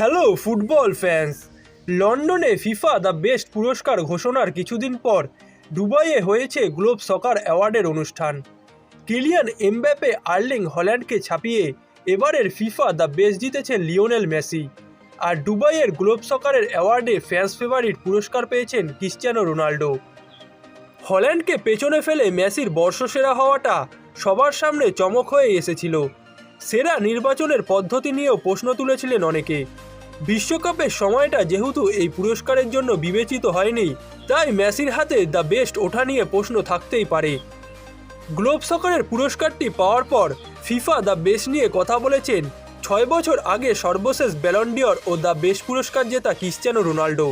Hello football fans লন্ডনে FIFA the best পুরস্কার ঘোষণার কিছুদিন পর দুবাইয়ে হয়েছে গ্লোব সকার অ্যাওয়ার্ডের অনুষ্ঠান। কিলিয়ান এমব্যাপে আর্লিং হল্যান্ডকে ছাপিয়ে এবারের ফিফা দ্য বেস্ট জিতেছেন লিওনেল মেসি। আর দুবাইয়ের গ্লোব সকারের অ্যাওয়ার্ডে ফ্যান্স ফেভারিট পুরস্কার পেয়েছেন ক্রিশ্চিয়ানো রোনাল্ডো হল্যান্ডকে পেছনে ফেলে মেসির বর্ষসেরা হওয়াটা সবার সামনে চমক হয়ে এসেছিল। সেরা নির্বাচনের পদ্ধতি নিয়েও প্রশ্ন তুলেছিলেন অনেকে। বিশ্বকাপের সময়টা যেহেতু এই পুরস্কারের জন্য বিবেচিত হয়নি, তাই মেসির হাতে দ্য বেস্ট ওঠা নিয়ে প্রশ্ন থাকতেই পারে। গ্লোব সকারের পুরস্কারটি পাওয়ার পর ফিফা দ্য বেস্ট নিয়ে কথা বলেছেন ছয় বছর আগে সর্বশেষ ব্যালন্ডিয়র ও দ্য বেস্ট পুরস্কার জেতা ক্রিশ্চিয়ানো রোনাল্ডো।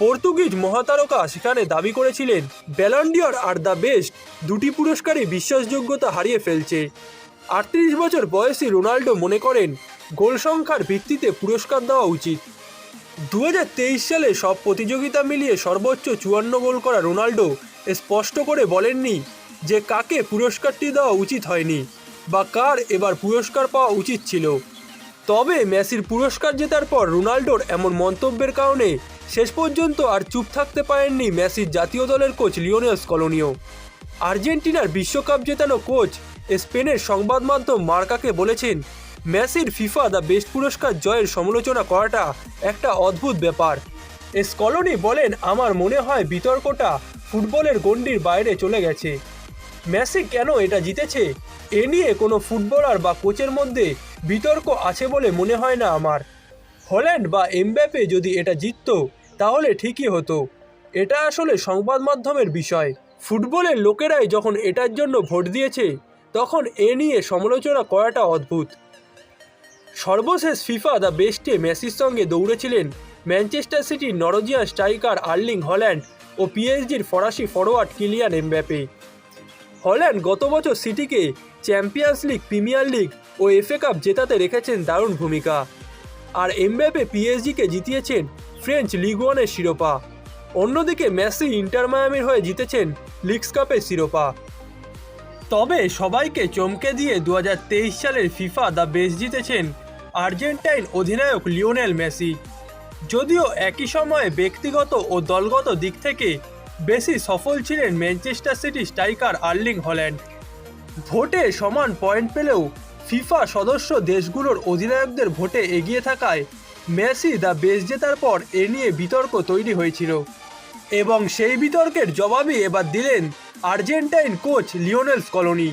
পর্তুগিজ মহাতারকা সেখানে দাবি করেছিলেন ব্যালন্ডিয়র আর দ্য বেস্ট দুটি পুরস্কারই বিশ্বাসযোগ্যতা হারিয়ে ফেলছে। আটত্রিশ বছর বয়সী রোনাল্ডো মনে করেন গোল সংখ্যার ভিত্তিতে পুরস্কার দেওয়া উচিত। দু হাজার তেইশ সালে সব প্রতিযোগিতা মিলিয়ে সর্বোচ্চ চুয়ান্ন গোল করা রোনাল্ডো স্পষ্ট করে বলেননি যে কাকে পুরস্কারটি দেওয়া উচিত হয়নি বা কার এবার পুরস্কার পাওয়া উচিত ছিল। তবে মেসির পুরস্কার জেতার পর রোনাল্ডোর এমন মন্তব্যের কারণে শেষ পর্যন্ত আর চুপ থাকতে পারেননি মেসির জাতীয় দলের কোচ লিওনেল স্কলোনিও। আর্জেন্টিনার বিশ্বকাপ জেতানো কোচ স্পেনের সংবাদ মাধ্যম মার্কাকে বলেছেন, মেসির ফিফা দ্য বেস্ট পুরস্কার জয়ের সমালোচনা করাটা একটা অদ্ভুত ব্যাপার। স্কলোনি বলেন, আমার মনে হয় বিতর্কটা ফুটবলের গণ্ডির বাইরে চলে গেছে। মেসি কেন এটা জিতেছে? এ নিয়ে কোনো ফুটবলার বা কোচের মধ্যে বিতর্ক আছে বলে মনে হয় না আমার। হল্যান্ড বা এমব্যাপে যদি এটা জিততো, তাহলে ঠিকই হতো। এটা আসলে সংবাদ মাধ্যমের বিষয়। ফুটবলের লোকেরাই যখন এটার জন্য ভোট দিয়েছে তখন এ নিয়ে সমালোচনা করাটা অদ্ভুত। সর্বশেষ ফিফা দ্য বেস্টে মেসির সঙ্গে দৌড়েছিলেন ম্যানচেস্টার সিটির নরজিয়ান স্ট্রাইকার আর্লিং হল্যান্ড ও পিএইচডির ফরাসি ফরোয়ার্ড কিলিয়ান এমব্যাপে। হল্যান্ড গত বছর সিটিকে চ্যাম্পিয়ন্স লিগ, প্রিমিয়ার লিগ ও এফএ কাপ জেতাতে রেখেছেন দারুণ ভূমিকা। আর এমব্যাপে পিএসজিকে জিতিয়েছেন ফ্রেঞ্চ লিগ ওয়ানের শিরোপা। অন্যদিকে মেসি ইন্টার মায়ামির হয়ে জিতেছেন লিগস কাপের শিরোপা। তবে সবাইকে চমকে দিয়ে দু হাজার তেইশ সালের ফিফা দ্য বেস্ট জিতেছেন আর্জেন্টাইন অধিনায়ক লিওনেল মেসি। যদিও একই সময়ে ব্যক্তিগত ও দলগত দিক থেকে বেশি সফল ছিলেন Manchester City striker Erling Haaland. ভোটে সমান পয়েন্ট পেলেও ফিফা সদস্য দেশগুলোর অধিনায়কদের ভোটে এগিয়ে থাকায় মেসি দ্য বেস্ট জেতার পর এ নিয়ে বিতর্ক তৈরি হয়েছিল। এবং সেই বিতর্কের জবাবে এবার দিলেন আর্জেন্টাইন কোচ লিওনেল স্কলোনি